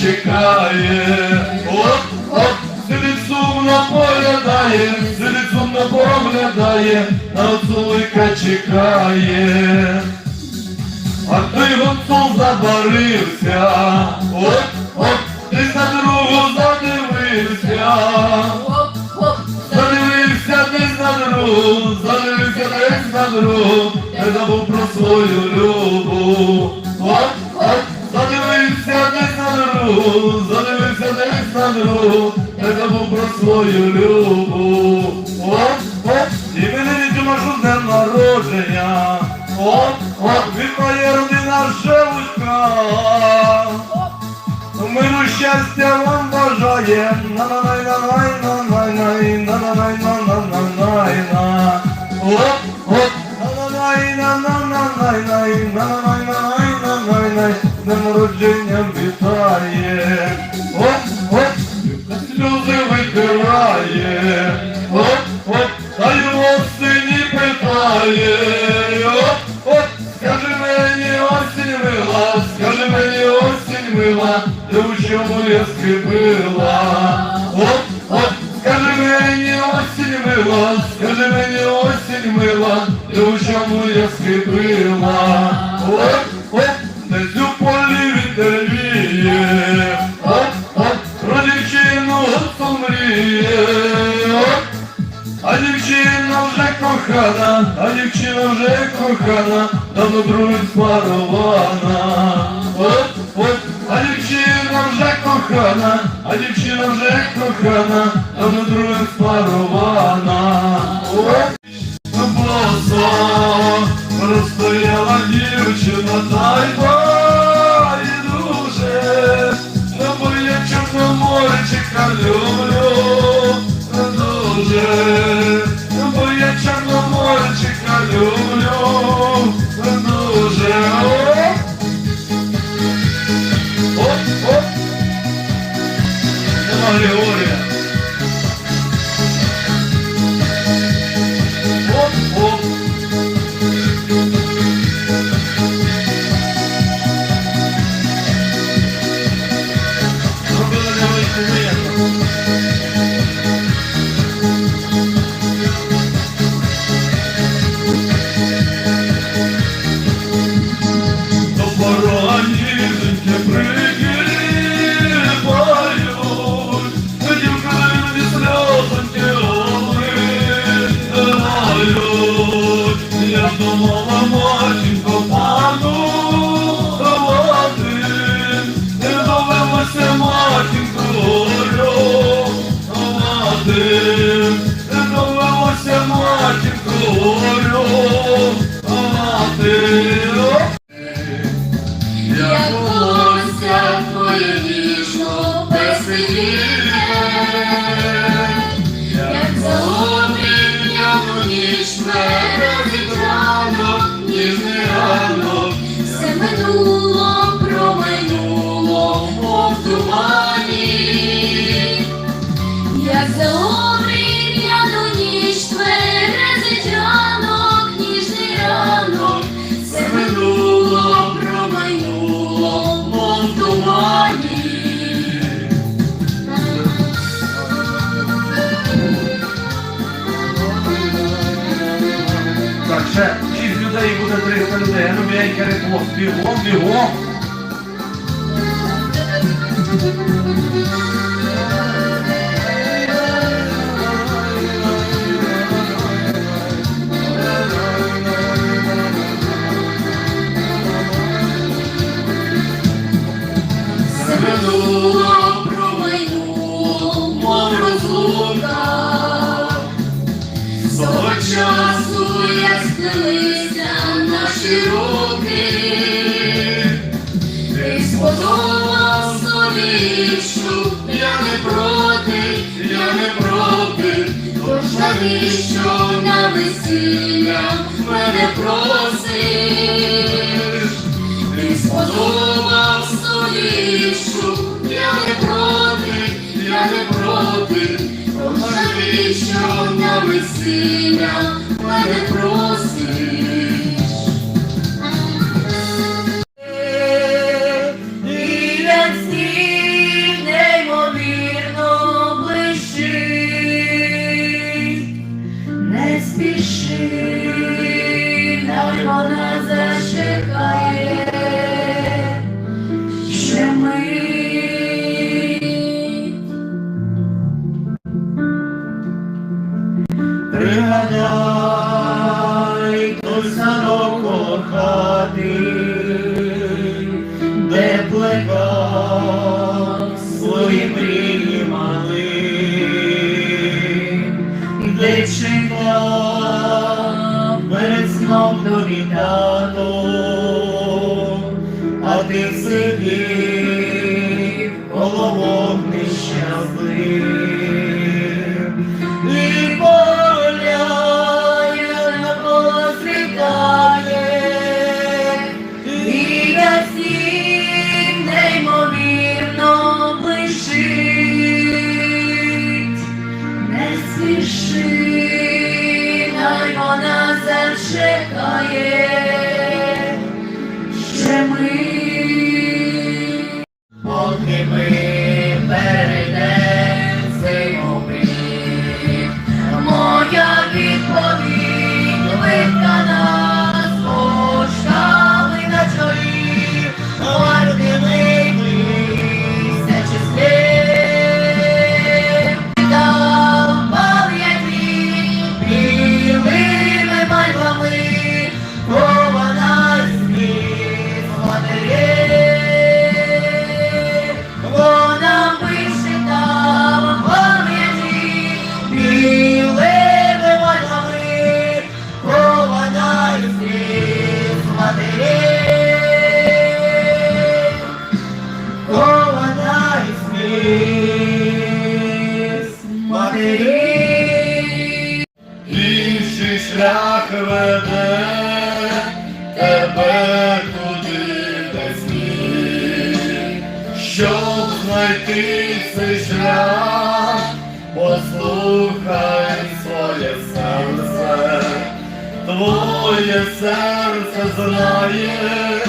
чекає. Оп, оп, сидить сумно поглядає, сидить сумно поглядає, на зойка чекає. А той гонцул забарився, оп, оп, ти на другу задивився. Задивився десь на другу, задивився десь на другу, не забув про свою любу. Оп, задивився десь на другу, не забув про свою любу. Оп, оп, і мене з днем народження. Оп, оп, від моєї родина Шелудька. Миру щастя вам бажає, на на най на най на най най на на най на на на най на Оп, оп, на на най на на на най най на на най на най на най най з днем народження вітає. Оп, сльози витирає. Оп, оп, та його сині питає. Оп, оп, скажи мені осінь мила, скажи мені осінь мила, ти у чому я скрипила? Оп, оп, скажи мені осінь мила, скажи мені осінь мила, ти у чому я скрипила? Оп, кохана, а дівчина вже кохана, давно другим спарована. От, от, а дівчина вже кохана, а дівчина вже кохана, давно другим спарована. От, Босо, розстояла дівчина, та й думала, матінко, панувати, не довелося матінко мати, не довелося матінко горювати. Буде 300 людей. Ну, м'янька репост. Бігом, бігом. Тож на весілля мене просиш? Ти сподобав собі, що я не проти, я не проти, тож на весілля мене просиш? Де плекав свої мрії мали, де чекав перед сном до тато, а ти сидів Amen. Веде тебе туди, де слід. Щоб знайти цей шлях, послухай своє серце, твоє серце знає,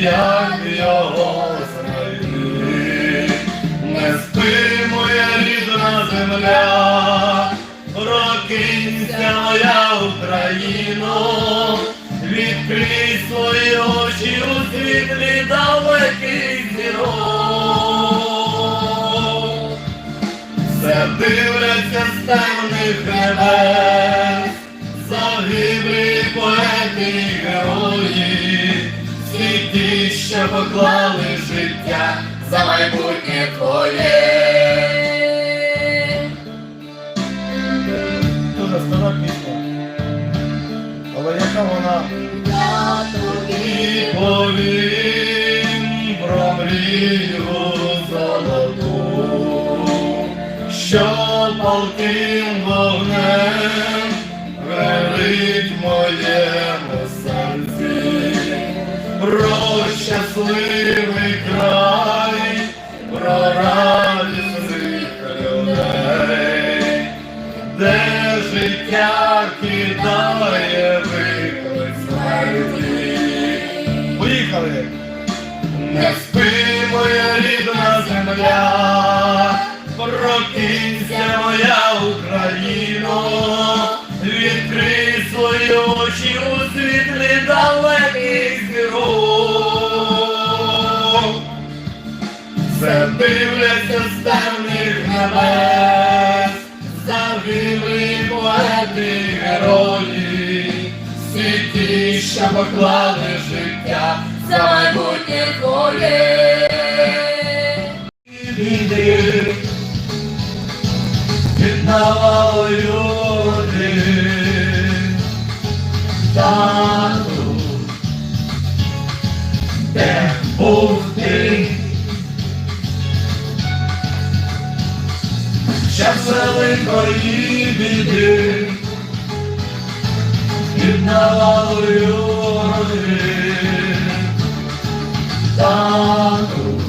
як його знайти. Не спи, моя рідна земля, прокинься, моя Україно, відкрий свої очі у світлі далеких зірок. Все дивляться з темних небес, загиблі поети і герої, всі ті, що поклали життя за майбутнє твоє. Я тобі повім про мрію золоту, що палким вогнем горить моєму серці, про щасливий край, про радісних людей, де життя Не спи, моя рідна земля, прокинься, моя Україно, відкрий свої очі у світлі далеких зірок. Все дивляться з темних небес, загиблі поети герої, всі ті, що поклали життя за майбутнє твоє. іди, віддавали люди, тату, де був ти? Час великої біди, віддавали люди, тату,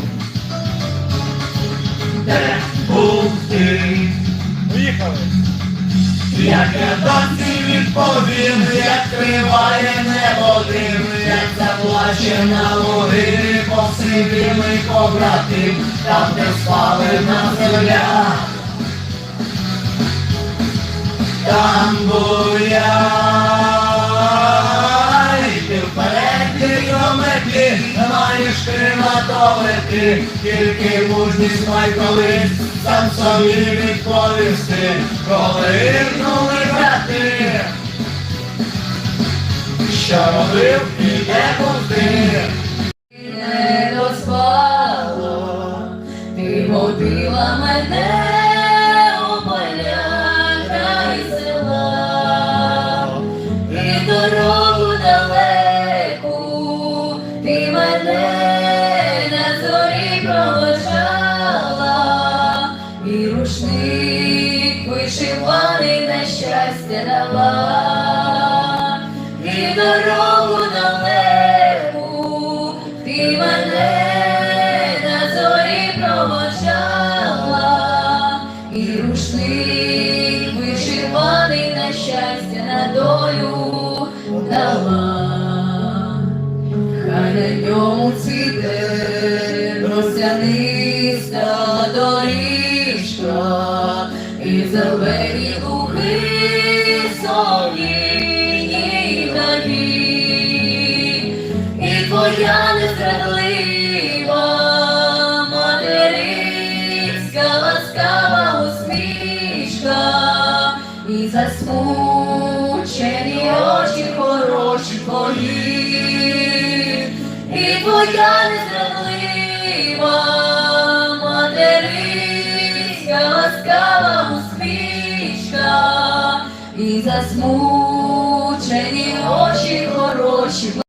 де був ти? Поїхали. Як я досі відповім, як триває небо дим, як заплаче на луги, посивілий побратим, там, де спалена земля. Там був я, маєш крематовики, тільки мужність май колись, сам собі відповісти, коли гирнули брати, що робив і де був на ньому цвіте доріжка, і зелені луги соліні гаї, і твоя незрадлива материнська ласкава усмішка, і засмучені очі хороші твої, твоя незрадлива материнська ласкава усмішка, і засмучені очі хороші.